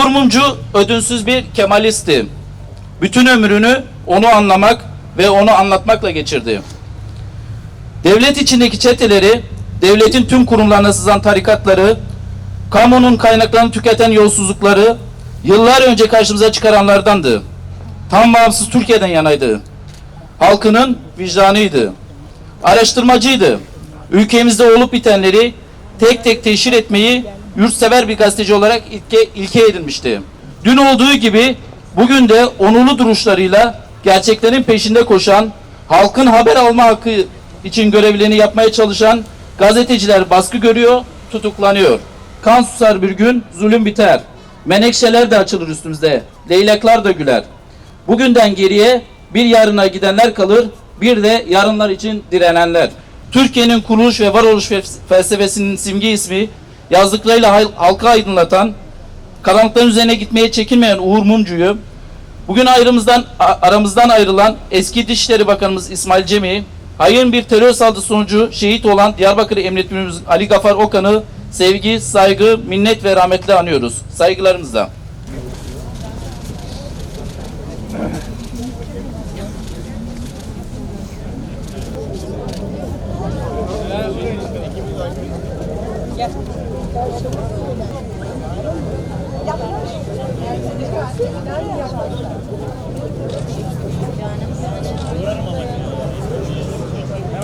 Uğur Mumcu ödünsüz bir Kemalistti. Bütün ömrünü onu anlamak ve onu anlatmakla geçirdi. Devlet içindeki çeteleri, devletin tüm kurumlarına sızan tarikatları, kamunun kaynaklarını tüketen yolsuzlukları yıllar önce karşımıza çıkaranlardandı. Tam bağımsız Türkiye'den yanaydı. Halkının vicdanıydı. Araştırmacıydı. Ülkemizde olup bitenleri tek tek teşhir etmeyi yurtsever bir gazeteci olarak ilke, ilke edinmişti. Dün olduğu gibi bugün de onurlu duruşlarıyla gerçeklerin peşinde koşan, halkın haber alma hakkı için görevlerini yapmaya çalışan gazeteciler baskı görüyor, tutuklanıyor. Kan susar bir gün, zulüm biter. Menekşeler de açılır üstümüzde, leylekler de güler. Bugünden geriye bir yarına gidenler kalır, bir de yarınlar için direnenler. Türkiye'nin kuruluş ve varoluş fe- felsefesinin simge ismi, yazdıklarıyla hal- halka aydınlatan, karanlıkların üzerine gitmeye çekinmeyen Uğur Mumcu'yu, bugün ayrımızdan, aramızdan ayrılan eski Dışişleri Bakanımız İsmail Cem'i, hayırın bir terör saldırısı sonucu şehit olan Diyarbakır Emniyet Müdürümüz Ali Gafar Okan'ı sevgi, saygı, minnet ve rahmetle anıyoruz. Saygılarımızla. Gel. Yaklaş.